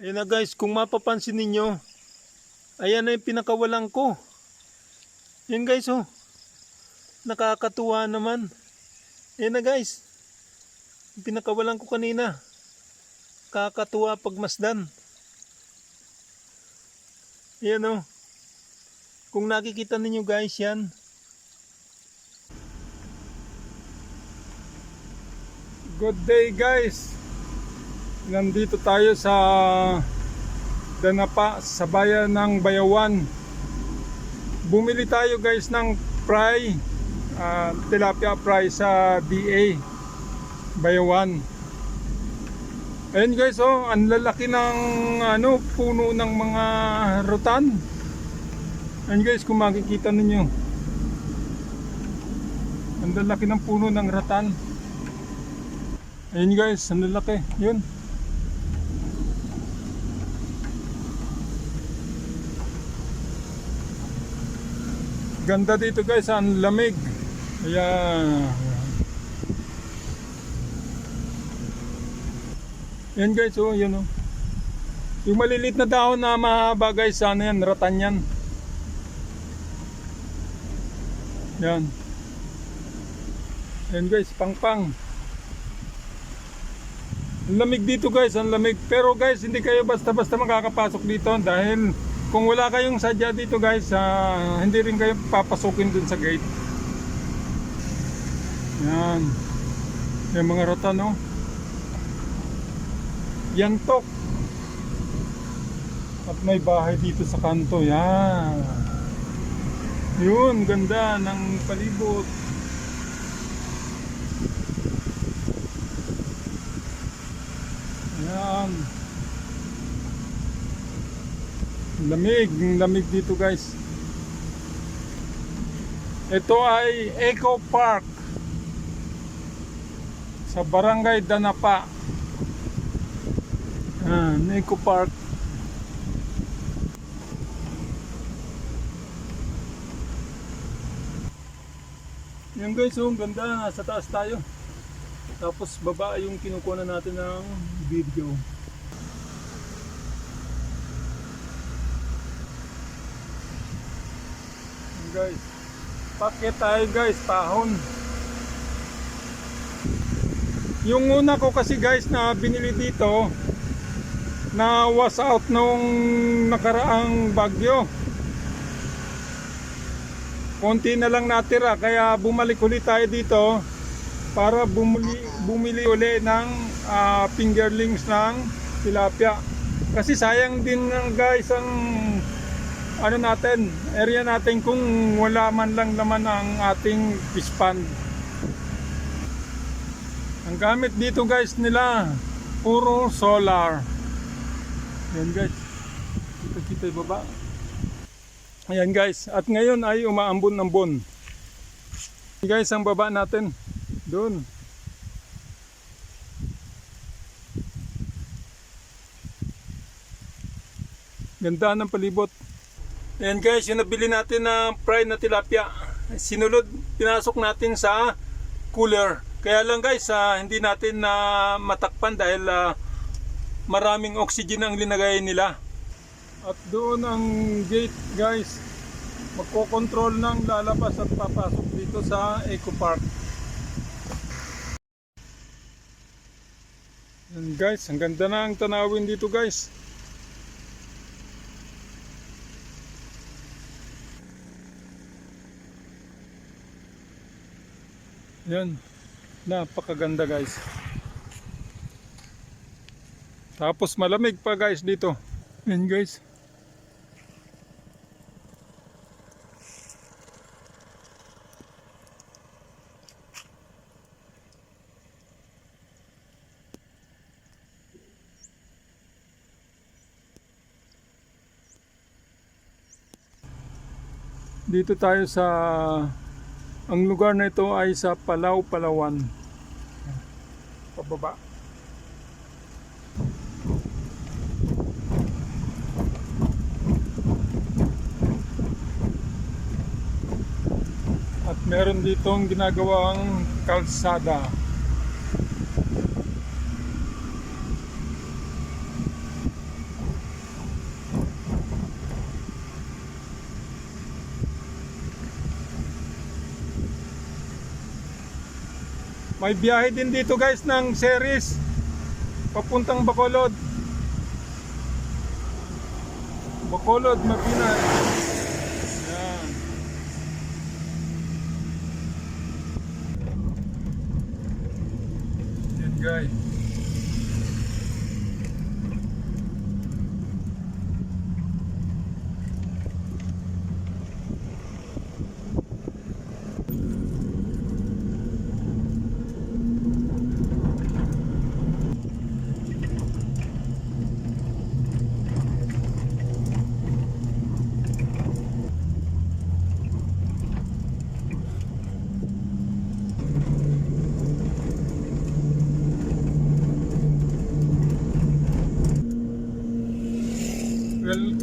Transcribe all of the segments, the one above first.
Ayan na guys, kung mapapansin ninyo, ayan na yung pinakawalan ko. Yan guys oh. Nakakatuwa naman. Ayan na guys. Yung pinakawalan ko kanina. Kakatuwa pagmasdan. Ayan oh. Kung nakikita ninyo guys yan. Good day guys. Nandito tayo sa Danapa sa bayan ng Bayawan. Bumili tayo guys ng fry, ah, tilapia fry sa DA Bayawan. Ayun guys oh, ang lalaki ng ano puno ng mga rutan. Ayun guys kung makikita ninyo. Ang lalaki ng puno ng ratan. Ayun guys, ang lalaki. Yun. Ganda dito guys, ang lamig. Ayan. Yan guys, oh, yan oh. Yung malilit na dahon na mahaba guys, ano yan, ratan yan. Yan. Yan guys, pang-pang. Ang lamig dito guys, ang lamig. Pero guys, hindi kayo basta-basta makakapasok dito dahil kung wala kayong sadya dito guys, ah, hindi rin kayo papasukin dun sa gate. Yan. Yung mga rota no. Yantok. At may bahay dito sa kanto. Yan. Yun, ganda ng palibot. Ayan. Lamig, lamig dito guys. Ito ay Eco Park sa Barangay Danapa. Ayan, Eco Park. Yan guys, oh, ganda. Nasa taas tayo. Tapos baba yung kinukuha na natin ng video. Guys. Pakit tayo guys, tahon. Yung una ko kasi guys na binili dito na was out nung nakaraang bagyo. Konti na lang natira kaya bumalik ulit tayo dito para bumili, bumili uli ng ah, fingerlings ng tilapia. Kasi sayang din guys ang ano natin, area natin kung wala man lang naman ang ating fish pond. Ang gamit dito guys nila, puro solar. Yan guys. Kita kita yung baba. Ayan guys, at ngayon ay umaambon ng bon. Guys, ang baba natin. Doon. Ganda ng palibot. Ayan guys, yung nabili natin na fried na tilapia. Sinulod, pinasok natin sa cooler. Kaya lang guys, ah, hindi natin na matakpan dahil ah, maraming oxygen ang linagay nila. At doon ang gate guys, magkocontrol ng lalabas at papasok dito sa Eco Park. Yan guys, ang ganda na ang tanawin dito guys. Yan, napakaganda guys. Tapos malamig pa guys dito. Yan guys. Dito tayo sa ang lugar na ito ay sa Palau, Palawan. Pababa. At meron ditong ginagawang kalsada. May biyahe din dito guys ng series papuntang Bacolod. Bacolod, Mapinay. Yan. Yan guys.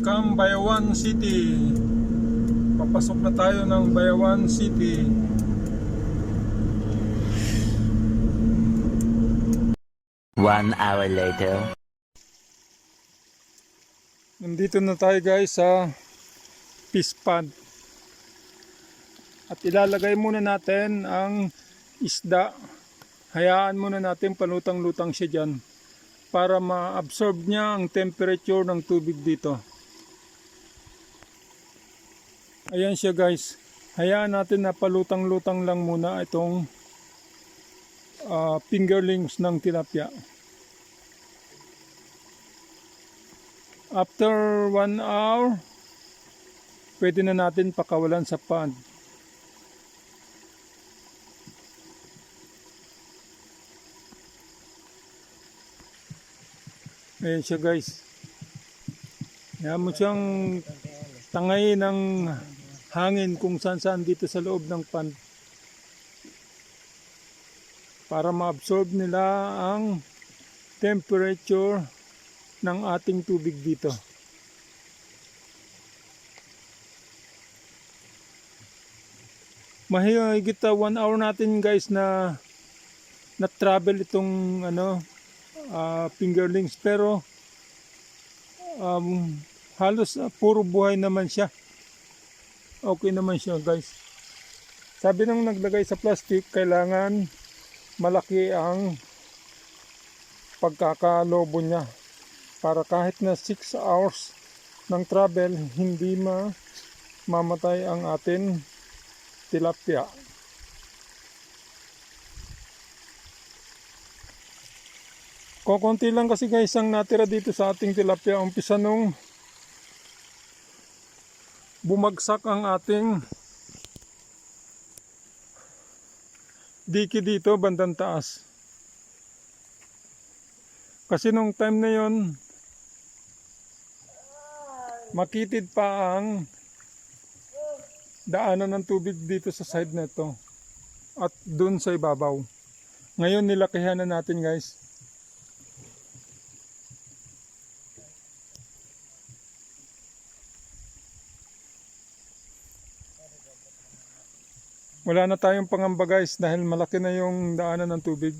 Welcome Bayawan City. Papasok na tayo ng Bayawan City. One hour later. Nandito na tayo guys sa fish pond. At ilalagay muna natin ang isda. Hayaan muna natin palutang-lutang siya dyan para ma-absorb niya ang temperature ng tubig dito. Ayan siya guys. Hayaan natin na palutang-lutang lang muna itong ah, fingerlings ng tilapia. After one hour, pwede na natin pakawalan sa pond. Ayan siya guys. Kaya mo siyang tangay ng hangin kung saan saan dito sa loob ng pond. Para ma-absorb nila ang temperature ng ating tubig dito. Mahigit uh, one hour natin guys na na travel itong ano ah, fingerlings pero um, halos ah, puro buhay naman siya. Okay naman siya guys. Sabi nung naglagay sa plastic kailangan malaki ang pagkakalobo niya para kahit na 6 hours ng travel hindi ma mamatay ang atin tilapia. Kokonti lang kasi guys ang natira dito sa ating tilapia. Umpisa nung bumagsak ang ating diki dito bandang taas. Kasi nung time na yon makitid pa ang daanan ng tubig dito sa side na ito at dun sa ibabaw. Ngayon nilakihan na natin guys. Wala na tayong pangamba guys dahil malaki na yung daanan ng tubig.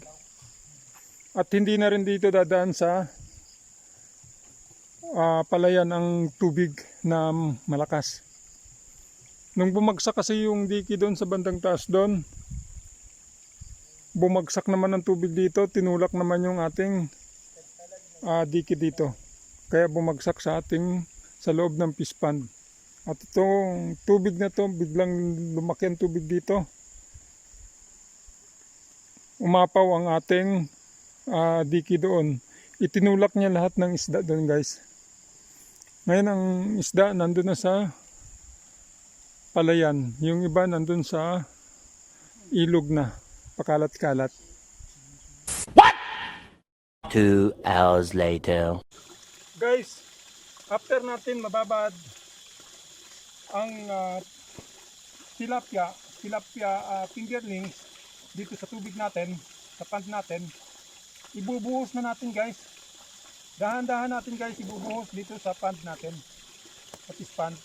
At hindi na rin dito dadaan sa ah, palayan ang tubig na malakas. Nung bumagsak kasi yung diki doon sa bandang taas doon, bumagsak naman ang tubig dito, tinulak naman yung ating ah, diki dito. Kaya bumagsak sa ating sa loob ng fish pond. At itong tubig na to, biglang lumaki ang tubig dito. Umapaw ang ating ah, diki doon. Itinulak niya lahat ng isda doon guys. Ngayon ang isda nandun na sa palayan. Yung iba nandun sa ilog na. Pakalat-kalat. Two hours later. Guys, after natin mababad ang ah, tilapia, tilapia ah, fingerlings dito sa tubig natin, sa pond natin, ibubuhos na natin guys. Dahan-dahan natin guys ibubuhos dito sa pond natin. Sa fish pond.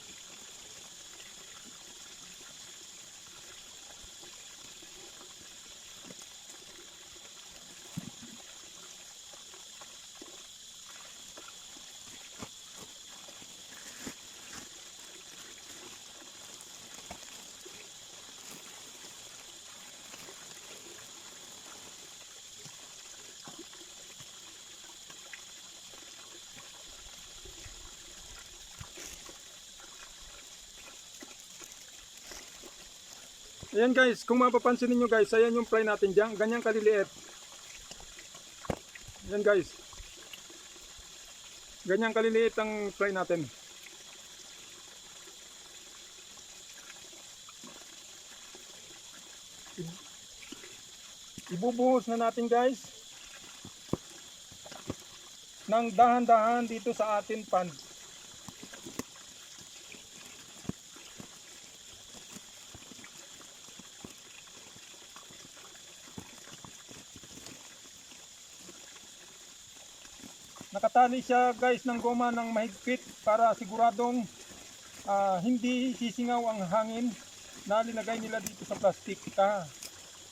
Ayan guys, kung mapapansin niyo guys, ayan yung fry natin diyan, ganyan kaliliit. Ayan guys. Ganyan kaliliit ang fry natin. Ibubuhos na natin guys ng dahan-dahan dito sa atin pan. Nakatali siya guys ng goma ng mahigpit para siguradong ah, hindi sisingaw ang hangin na linagay nila dito sa plastic. Ka,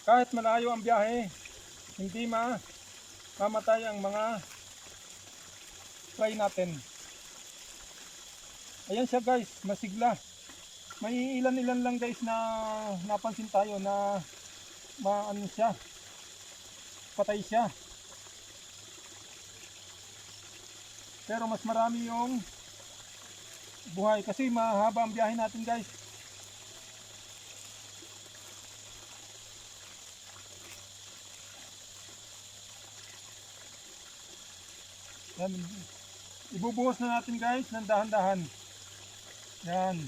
kahit malayo ang biyahe, hindi ma mamatay ang mga fry natin. Ayan siya guys, masigla. May ilan-ilan lang guys na napansin tayo na maano siya. Patay siya. Pero mas marami yung buhay kasi mahaba ang biyahe natin guys. Yan. Ibubuhos na natin guys ng dahan-dahan. Yan.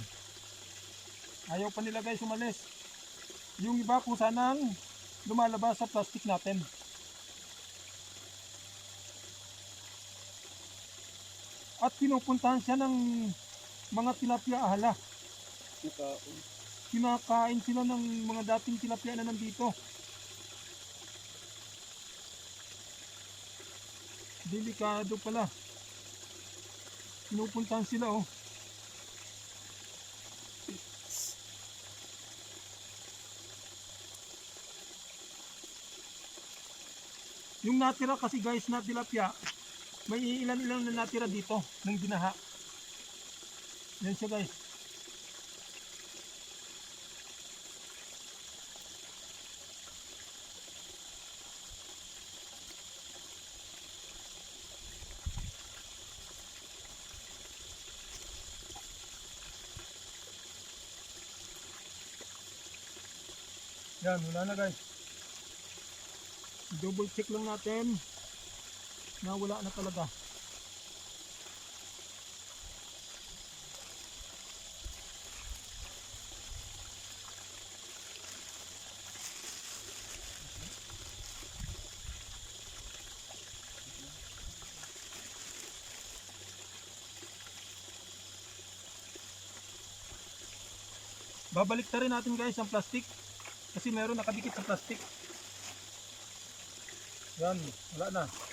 Ayaw pa nila guys umalis. Yung iba kung sanang lumalabas sa plastic natin. At pinupuntahan siya ng mga tilapia ahala. Kinakain sila ng mga dating tilapia na nandito. Delikado pala. Pinupuntahan sila oh. Yung natira kasi guys na tilapia, may ilan-ilan na natira dito ng binaha. Yan siya guys. Yan, wala na guys. Double check lang natin na wala na talaga. Babalik na rin natin guys ang plastic kasi meron nakadikit sa plastic. Yan, wala na.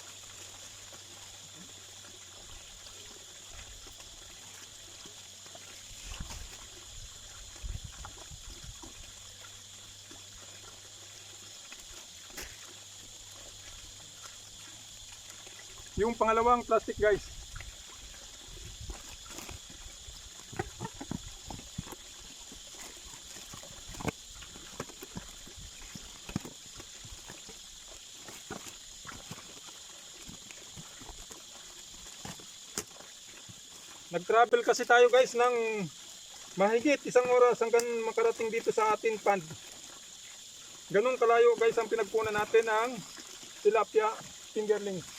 Yung pangalawang plastic guys. Nag-travel kasi tayo guys ng mahigit isang oras hanggang makarating dito sa ating pond. Ganun kalayo guys ang pinagpunan natin ng tilapia fingerlings.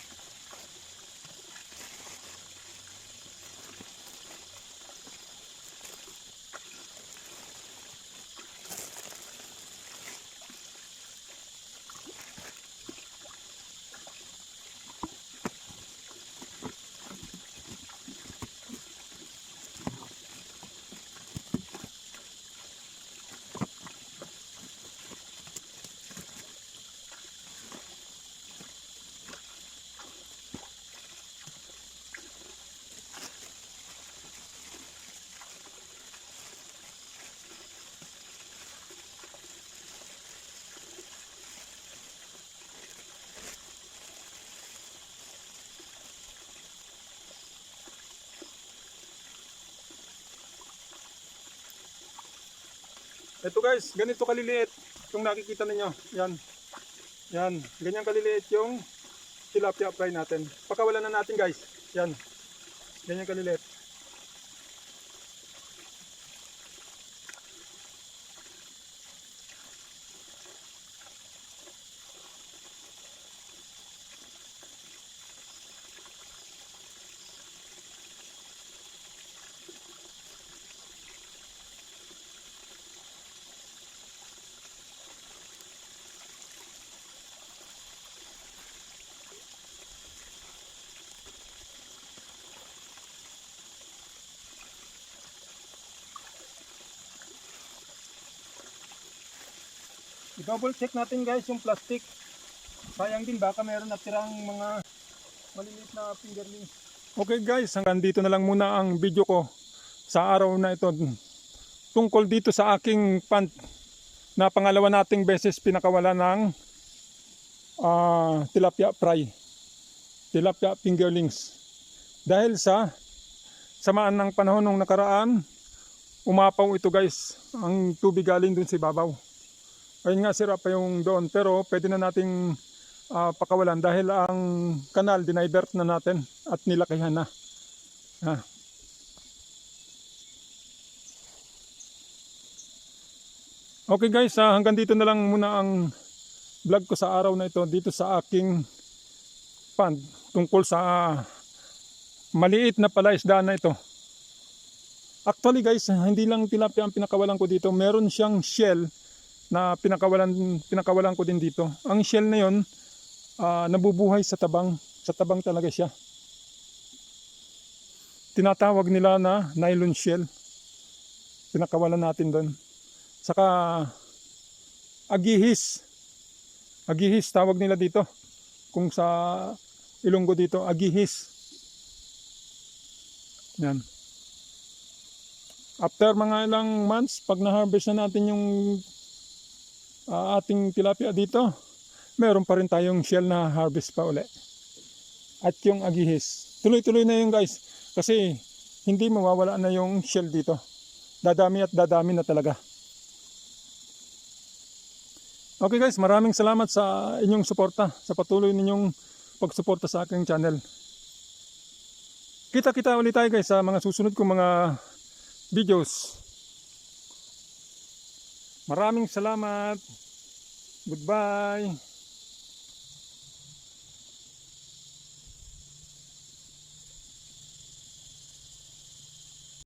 Ito guys, ganito kaliliit yung nakikita ninyo. Yan. Yan, ganyan kaliliit yung tilapia fry natin. Pakawalan na natin guys. Yan. Ganyan kaliliit. I-double check natin guys yung plastic. Sayang din baka meron natirang mga maliliit na fingerlings. Okay guys, hanggang dito na lang muna ang video ko sa araw na ito. Tungkol dito sa aking pant na pangalawa nating beses pinakawala ng ah, tilapia fry. Tilapia fingerlings. Dahil sa samaan ng panahon nung nakaraan, umapaw ito guys. Ang tubig galing dun sa ibabaw. Ayun nga sira pa yung doon pero pwede na nating ah, pakawalan dahil ang kanal dinivert na natin at nilakihan na. Ha. Okay guys, ah, hanggang dito na lang muna ang vlog ko sa araw na ito dito sa aking pond tungkol sa ah, maliit na palaisdaan na ito. Actually guys, hindi lang tilapia ang pinakawalan ko dito. Meron siyang shell na pinakawalan pinakawalan ko din dito. Ang shell na 'yon ah, nabubuhay sa tabang. Sa tabang talaga siya. Tinatawag nila na nylon shell. Pinakawalan natin doon. Saka agihis. Agihis tawag nila dito. Kung sa Ilonggo dito, agihis. Yan. After mga ilang months, pag na-harvest na natin yung ah, ating tilapia dito, meron pa rin tayong shell na harvest pa uli. At yung agihis. Tuloy-tuloy na yun guys. Kasi hindi mawawala na yung shell dito. Dadami at dadami na talaga. Okay guys, maraming salamat sa inyong suporta, sa patuloy ninyong pagsuporta sa aking channel. Kita-kita ulit tayo guys sa mga susunod kong mga videos. Maraming salamat. Goodbye.